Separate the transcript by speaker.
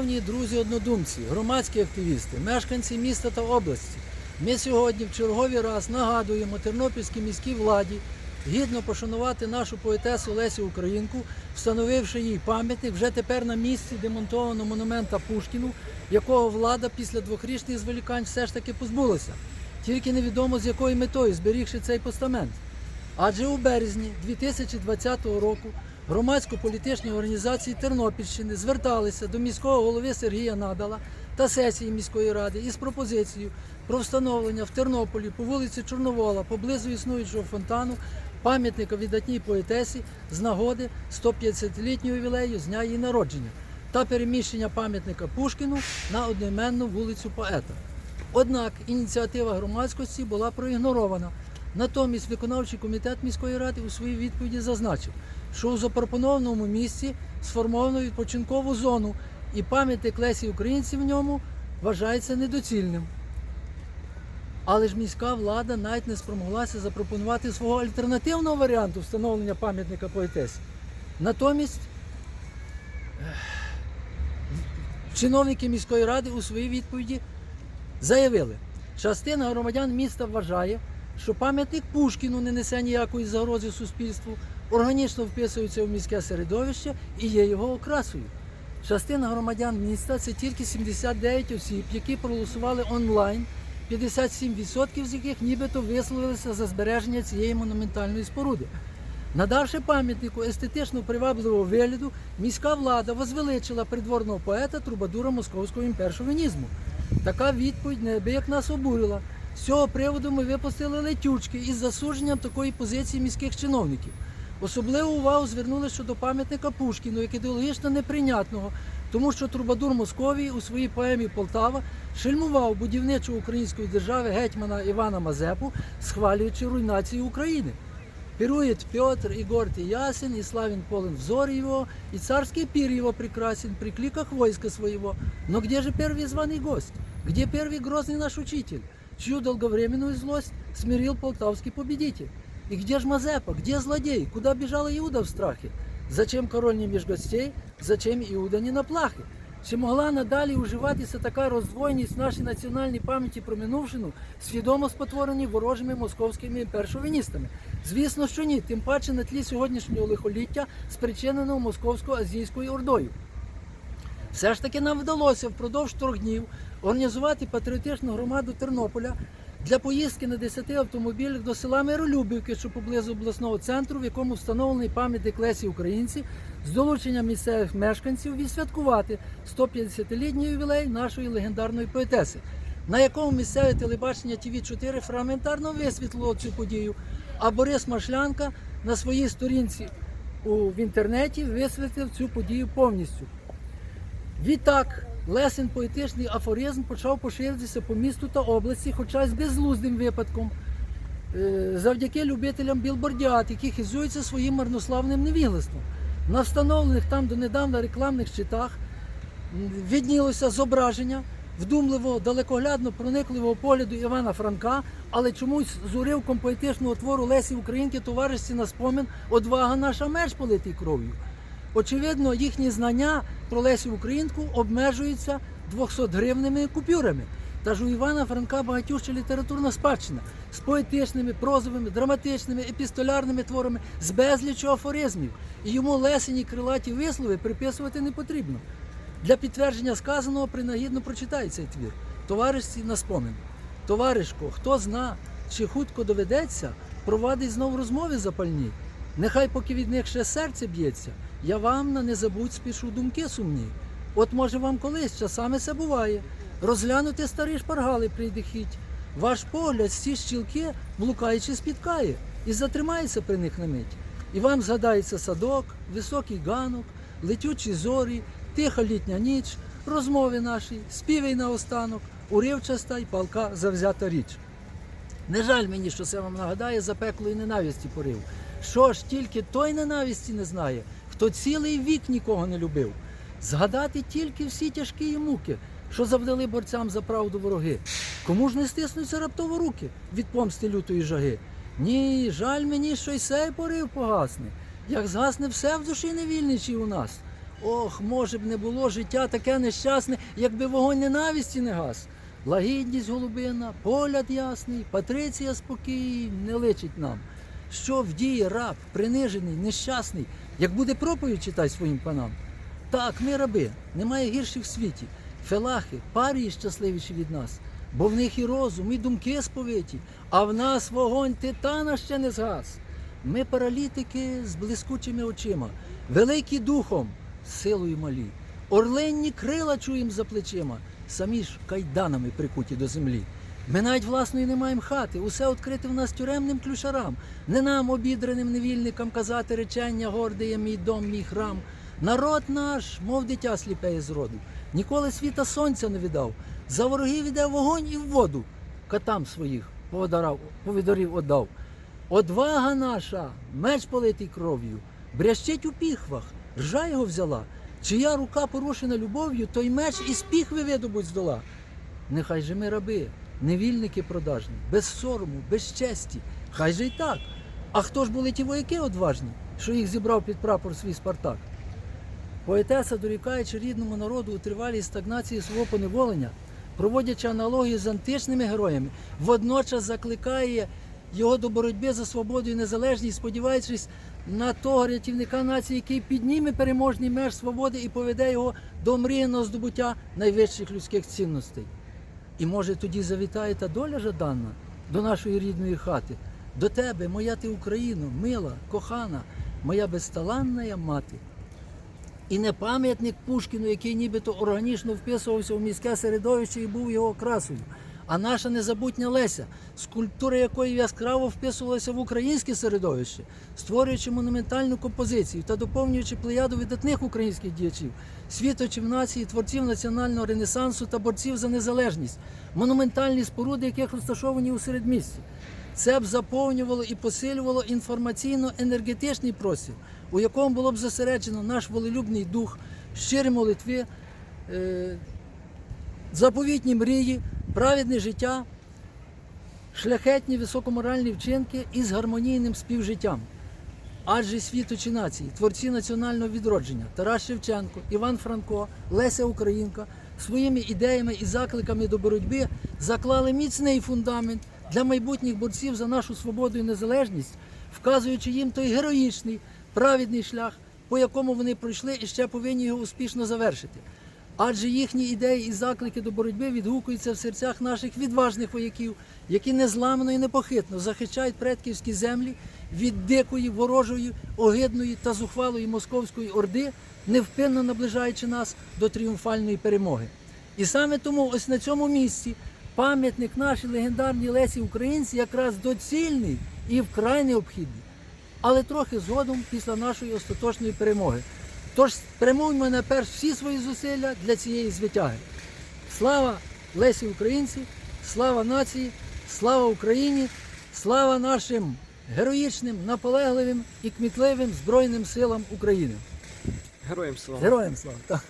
Speaker 1: Шановні друзі-однодумці, громадські активісти, мешканці міста та області, ми сьогодні в черговий раз нагадуємо Тернопільській міській владі гідно пошанувати нашу поетесу Лесю Українку, встановивши їй пам'ятник вже тепер на місці демонтованого монумента Пушкіну, якого влада після двохрічних зволікань все ж таки позбулася. Тільки невідомо з якою метою зберігши цей постамент. Адже у березні 2020 року громадсько-політичні організації Тернопільщини зверталися до міського голови Сергія Надала та сесії міської ради із пропозицією про встановлення в Тернополі по вулиці Чорновола поблизу існуючого фонтану пам'ятника віддатній поетесі з нагоди 150-літнього ювілею з дня її народження та переміщення пам'ятника Пушкіну на одноіменну вулицю поета. Однак ініціатива громадськості була проігнорована. Натомість виконавчий комітет міської ради у своїй відповіді зазначив, що у запропонованому місці сформовано відпочинкову зону і пам'ятник Лесі Українців в ньому вважається недоцільним. Але ж міська влада навіть не спромоглася запропонувати свого альтернативного варіанту встановлення пам'ятника поетесі. Натомість чиновники міської ради у своїй відповіді заявили, частина громадян міста вважає, що пам'ятник Пушкіну не несе ніякої загрози суспільству, органічно вписується у міське середовище і є його окрасою. Частина громадян міста це тільки 79 осіб, які проголосували онлайн, 57% з яких нібито висловилися за збереження цієї монументальної споруди. Надавши пам'ятнику естетично привабливого вигляду, міська влада возвеличила придворного поета Трубадура московського імпершовінізму. Така відповідь неабияк нас обурила. З цього приводу ми випустили летючки із засудженням такої позиції міських чиновників. Особливу увагу звернули щодо пам'ятника Пушкіну, як ідеологічно неприйнятного, тому що Трубадур Московії у своїй поемі Полтава шельмував будівничу української держави гетьмана Івана Мазепу, схвалюючи руйнацію України. Пирует Петр, и горд и ясен, и славен полон взор его, и царский пир его прекрасен при кликах войска своего. Но где же первый званый гость? Где первый грозный наш учитель, чью долговременную злость смирил полтавский победитель? И где же Мазепа? Где злодей? Куда бежал Иуда в страхе? Зачем король не між гостей? Зачем Іуда не на плахи? Чи могла надалі уживатися така роздвоєність нашій національній пам'яті про минувшину, свідомо спотворені ворожими московськими першовіністами? Звісно, що ні, тим паче на тлі сьогоднішнього лихоліття, спричиненого московсько-азійською ордою. Все ж таки нам вдалося впродовж трьох днів організувати патріотичну громаду Тернополя для поїздки на 10 автомобілях до села Миролюбівки, що поблизу обласного центру, в якому встановлений пам'ятник Лесі Українці, з долученням місцевих мешканців відсвяткувати 150-літній ювілей нашої легендарної поетеси, на якому місцеве телебачення ТВ 4 фрагментарно висвітлило цю подію. А Борис Машлянка на своїй сторінці в інтернеті висвітлив цю подію повністю. Відтак, лесен поетичний афоризм почав поширитися по місту та області, хоча й з безглуздим випадком, е, завдяки любителям білбордіат, які хизуються своїм марнославним невіглаством. На встановлених там донедавна рекламних щитах віднілося зображення вдумливого, далекоглядно проникливого погляду Івана Франка, але чомусь з уривком поетичного твору Лесі Українки товаришці на спомин одвага наша меч политий кров'ю. Очевидно, їхні знання про Лесю Українку обмежуються 200 гривними купюрами. Та ж у Івана Франка багатюща літературна спадщина з поетичними, прозовими, драматичними, епістолярними творами, з безлічу афоризмів. І йому лесені крилаті вислови приписувати не потрібно. Для підтвердження сказаного принагідно прочитай цей твір. Товаришці на спомин. Товаришко, хто зна, чи хутко доведеться, провадить знов розмови запальні. Нехай поки від них ще серце б'ється, я вам на не забудь спішу думки сумні. От може вам колись часами це буває. Розглянути старі шпаргали прийде хіть. Ваш погляд з ці щілки, блукаючи, спіткає і затримається при них на мить. І вам згадається садок, високий ганок, летючі зорі, тиха літня ніч, розмови наші, співи наостанок, уривчаста й палка завзята річ. Не жаль мені, що це вам нагадає запеклої ненависті порив. Що ж тільки той ненависті не знає, хто цілий вік нікого не любив. Згадати тільки всі тяжкі муки, що завдали борцям за правду вороги. Кому ж не стиснуться раптово руки від помсти лютої жаги? Ні, жаль мені, що й сей порив погасне, як згасне все в душі невільничій у нас. Ох, може б не було життя таке нещасне, якби вогонь ненависті не гас. Лагідність голубина, погляд ясний, патриція спокій не личить нам. Що вдіє раб, принижений, нещасний, як буде проповідь читай своїм панам. Так, ми раби, немає гірших в світі. Фелахи, парії щасливіші від нас, бо в них і розум, і думки сповиті, а в нас вогонь титана ще не згас. Ми паралітики з блискучими очима, великі духом, силою малі. Орленні крила чуєм за плечима, самі ж кайданами прикуті до землі. Ми навіть власної не маємо хати, усе відкрите в нас тюремним ключарам. Не нам, обідреним невільникам, казати речення, гордий є мій дом, мій храм. Народ наш, мов дитя сліпеє з роду, ніколи світа сонця не віддав. За ворогів іде вогонь і в воду. Катам своїх поводарав, повідорів отдав. Одвага наша, меч политий кров'ю, брящить у піхвах, ржа його взяла. Чия рука порушена любов'ю, той меч із піхви видобуть здола. Нехай же ми раби, невільники продажні, без сорому, без честі. Хай же й так. А хто ж були ті вояки одважні, що їх зібрав під прапор свій Спартак? Поетеса, дорікаючи рідному народу у тривалій стагнації свого поневолення, проводячи аналогію з античними героями, водночас закликає його до боротьби за свободу і незалежність, сподіваючись на того рятівника нації, який підніме переможний меж свободи і поведе його до мріяного здобуття найвищих людських цінностей. І може тоді завітає та доля жаданна до нашої рідної хати, до тебе, моя ти Україно, мила, кохана, моя безталанна мати. І не пам'ятник Пушкіну, який нібито органічно вписувався в міське середовище і був його красою, а наша незабутня Леся, скульптура якої яскраво вписувалася в українське середовище, створюючи монументальну композицію та доповнюючи плеяду видатних українських діячів, світочів нації, творців національного ренесансу та борців за незалежність, монументальні споруди, яких розташовані у середмісті. Це б заповнювало і посилювало інформаційно-енергетичний простір, у якому було б зосереджено наш волелюбний дух, щирі молитви, е, заповітні мрії, праведне життя, шляхетні високоморальні вчинки із гармонійним співжиттям. Адже світочі нації, творці національного відродження Тарас Шевченко, Іван Франко, Леся Українка своїми ідеями і закликами до боротьби заклали міцний фундамент для майбутніх борців за нашу свободу і незалежність, вказуючи їм той героїчний, праведний шлях, по якому вони пройшли і ще повинні його успішно завершити. Адже їхні ідеї і заклики до боротьби відгукуються в серцях наших відважних вояків, які незламно і непохитно захищають предківські землі від дикої, ворожої, огидної та зухвалої московської орди, невпинно наближаючи нас до тріумфальної перемоги. І саме тому ось на цьому місці пам'ятник нашій легендарній Лесі Українці якраз доцільний і вкрай необхідний. Але трохи згодом після нашої остаточної перемоги. Тож спрямуймо наперш всі свої зусилля для цієї звитяги. Слава Лесі Українці, слава нації, слава Україні, слава нашим героїчним, наполегливим і кмітливим Збройним силам України.
Speaker 2: Героям слава!
Speaker 1: Героям слава! Так.